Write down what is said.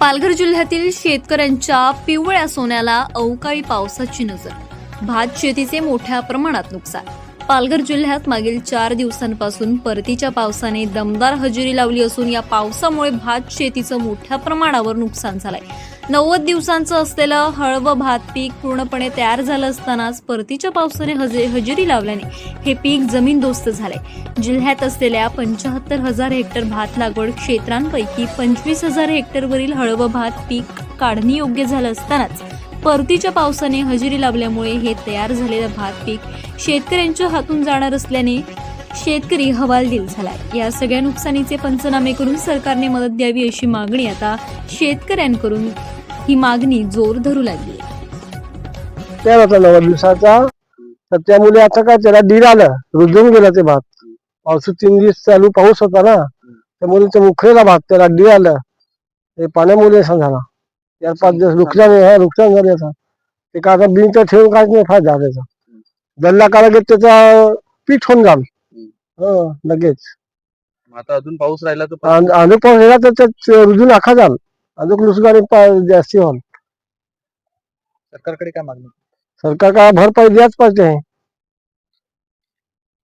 पालघर जिल्ह्यातील शेतकऱ्यांच्या पिवळ्या सोन्याला अवकाळी पावसाची नजर. भात शेतीचे मोठ्या प्रमाणात नुकसान. पालघर जिल्ह्यात मागील चार दिवसांपासून परतीच्या पावसाने दमदार हजेरी लावली असून या पावसामुळे भात शेतीचं मोठ्या प्रमाणावर नुकसान झालंय. नव्वद दिवसांचं असलेलं हळवं भात पीक पूर्णपणे तयार झालं असतानाच परतीच्या पावसाने हजे हजेरी लावल्याने हे पीक जमीनदोस्त झाले जिल्ह्यात असलेल्या पंचाहत्तर हजार हेक्टर भात लागवड क्षेत्रांपैकी पंचवीस हजार हेक्टरवरील हळवं भात पीक काढणी योग्य झालं असतानाच परतीच्या पावसाने हजेरी लावल्यामुळे हे तयार झालेलं भात पीक शेतकऱ्यांच्या हातून जाणार असल्याने शेतकरी हवालदिल झालाय. या सगळ्या नुकसानीचे पंचनामे करून सरकारने मदत द्यावी अशी मागणी आता शेतकऱ्यांकडून ही मागणी जोर धरू लागली. होता नव्वद दिवसाचा. तर त्यामुळे आता काय त्याला दीड आलं. रुजून गेलं ते भात. पाऊस तीन दिवस चालू पाऊस होता ना. त्यामुळे ते उखरेला भात त्याला दीड आलं. ते पाण्यामुळे असा झाला. चार पाच दिवस नुकसान हा नुकसान झाले आता. ते काय आता बिन तर ठेवून काय नाही फायदा झाला त्याचा दल्ला काढा घेत त्याचा पीठ होऊन जाल. हो लगेच. आता अजून पाऊस राहिला तर अजून पाऊस गेला तर रुजून आखा जाल अजून नुकसान जास्ती होईल. सरकारकडे काय मागणी? सरकार काय भरपाई द्याच पाहिजे.